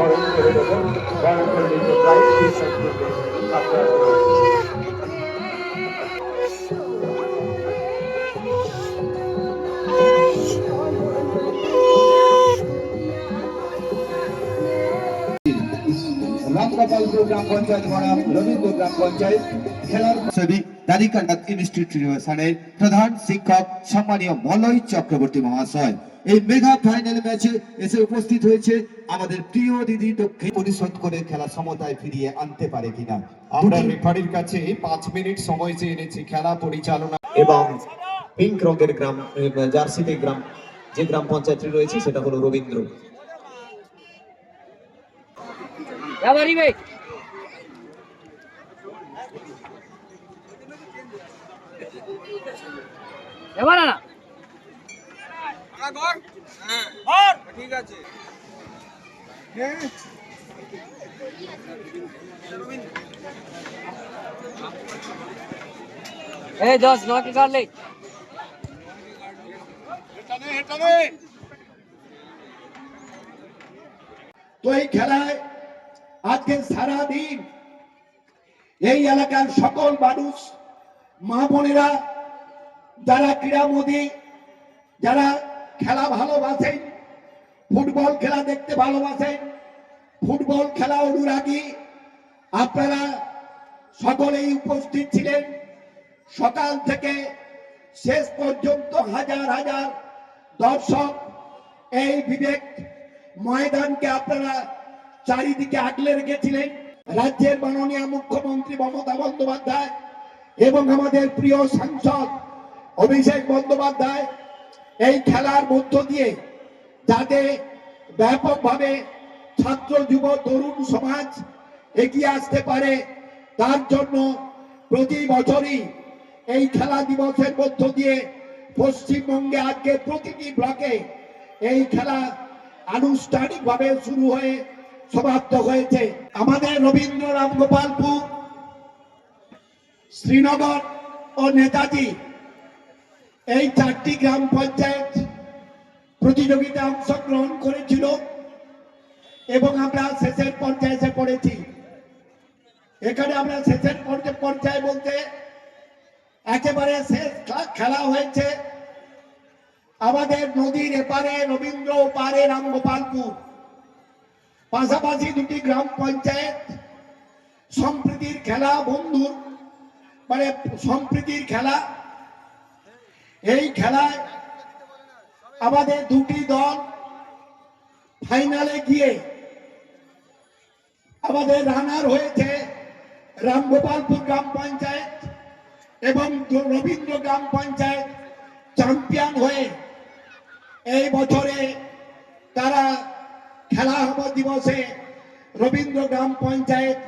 বরণ করে দেবেন বরণ করলে তো প্রায় রবীন্দ্র গ্রাম পঞ্চায়েত। খেলার ছবি দ্বারিকানাথ ইনস্টিটিউশনের প্রধান শিক্ষক সম্মানীয় মলয় চক্রবর্তী মহাশয়। এই মেগা ফাইনাল ম্যাচে এসে উপস্থিত হয়েছে আমাদের প্রিয় দিদি দক্ষিণ। পরিশোধ করে খেলা সমতায় ফিরিয়ে আনতে পারে কিনা? আমরা রেফারির কাছে পাঁচ মিনিট সময় চেয়ে এনেছি। খেলা পরিচালনা এবং পিঙ্ক রঙের গ্রাম জার্সিতে গ্রাম যে গ্রাম পঞ্চায়েতটি রয়েছে সেটা হলো রবীন্দ্র। এবার না ঠিক আছে তো এই খেলায় আজকে সারা দিন এই এলাকার সকল মানুষ মা বোনেরা, যারা ক্রীড়ামোদী যারা খেলা ভালোবাসেন, ফুটবল খেলা দেখতে ভালোবাসেন, ফুটবল খেলা অনুরাগী, আপনারা সকলেই উপস্থিত ছিলেন। সকাল থেকে শেষ পর্যন্ত হাজার হাজার দর্শক এই বিবেক ময়দানকে আপনারা চারিদিকে আগলে রেখেছিলেন। রাজ্যের মাননীয় মুখ্যমন্ত্রী মমতা বন্দ্যোপাধ্যায় এবং আমাদের প্রিয় সাংসদ অভিষেক বন্দ্যোপাধ্যায় এই খেলার মধ্য দিয়ে যাতে ব্যাপকভাবে ছাত্র, যুব, তরুণ সমাজ এগিয়ে আসতে পারে, তার জন্য প্রতি বছরই এই খেলা দিবসের মধ্য দিয়ে পশ্চিমবঙ্গে আজকে প্রতিটি ব্লকে এই খেলা আনুষ্ঠানিকভাবে শুরু হয়ে সমাপ্ত হয়েছে। আমাদের রবীন্দ্র রামগোপালপুর শ্রীনগর ও নেতাজি, এই চারটি গ্রাম পঞ্চায়েত প্রতিযোগিতা অংশগ্রহণ করেছিল এবং আমরা শেষের পর্যায়ে পড়েছি। এখানে আমরা শেষের পর্যায়ে বলতে একেবারে শেষ খেলা হয়েছে। আমাদের নদীর এপারে রবীন্দ্র পারে রামগোপালপুর পাশাপাশি দুটি গ্রাম পঞ্চায়েত সম্প্রীতির খেলা বন্ধুর মানে সম্প্রীতির খেলা। এই খেলায় আমাদের দুটি দল ফাইনালে গিয়ে আমাদের রানার হয়েছে রামগোপালপুর গ্রাম পঞ্চায়েত এবং রবীন্দ্র গ্রাম পঞ্চায়েত চ্যাম্পিয়ন হয়ে এই বছরে তারা খেলা হব দিবসে রবীন্দ্র গ্রাম পঞ্চায়েত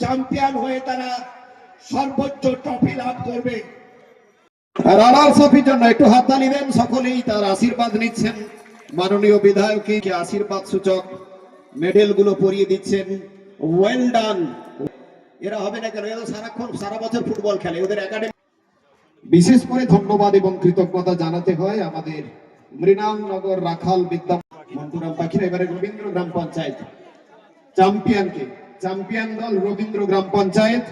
চ্যাম্পিয়ন হয়ে তারা সর্বোচ্চ ট্রফি লাভ করবে। রানার ট্রফির জন্য একটু হাততালি দেন সকলেই, তার আশীর্বাদ নিচ্ছেন। মাননীয় বিধায়ককে আশীর্বাদ সূচক মেডেলগুলো পরিয়ে দিচ্ছেন। ওয়েল ডান এরা হবে না কেন? এরা সারাক্ষণ সারা বছর ফুটবল খেলে। ওদের একাডেমি বিশেষ করে ধন্যবাদ এবং কৃতজ্ঞতা জানাতে হয় আমাদের মৃণালনগর রাখাল বিদ্যা মন্টুরাম পাখিরা, এবারে রবীন্দ্র গ্রাম পঞ্চায়েত। চ্যাম্পিয়নকে চ্যাম্পিয়ন দল রবীন্দ্র গ্রাম পঞ্চায়েত।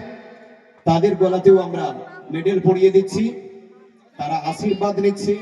তাদের গলাতেও আমরা মেডেল পরিয়ে দিচ্ছি। তারা আশীর্বাদ নিচ্ছে।